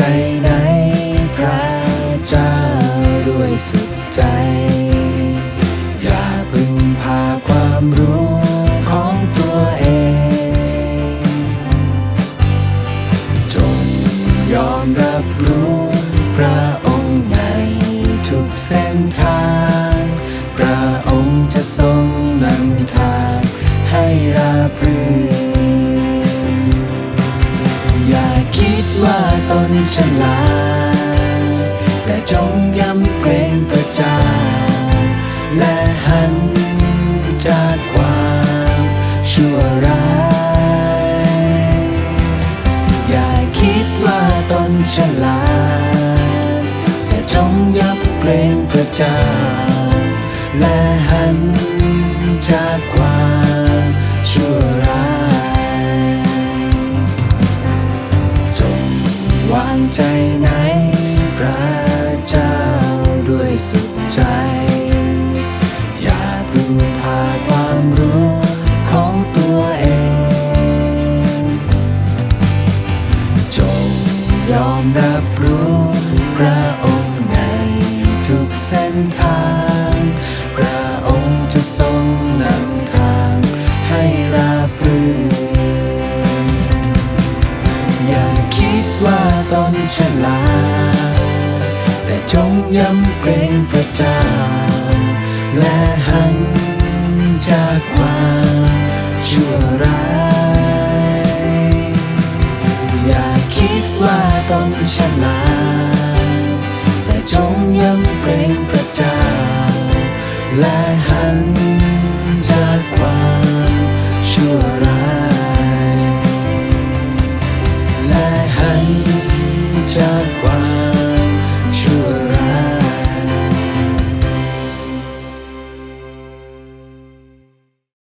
ใจไหนพระเจ้าด้วยสุดใจ อย่าพึ่งพาความรู้ของตัวเอง จงยอมรับรู้พระองค์ในทุกเส้นทาง พระองค์จะทรงนำทางให้ราบรื่น ฉลาดแต่จงย้ำเกรงประจานและหันจากความชั่วร้าย อย่าคิดว่าตนฉลาดแต่จงย้ำเกรงพระจ้าและหันจากความางใจไหน พระเจ้าด้วยสุขใจ อย่าพึ่งพาความรู้ของตัวเอง จงยอมรับรู้พระองค์ในทุกเส้นทาง ตนฉลาดแต่จงย้ำเกรงพระเจ้า และหันจากความชั่วร้าย อย่าคิดว่าตนฉลาดแต่จงย้ำเกรงพระเจ้า และหันจาก จากความ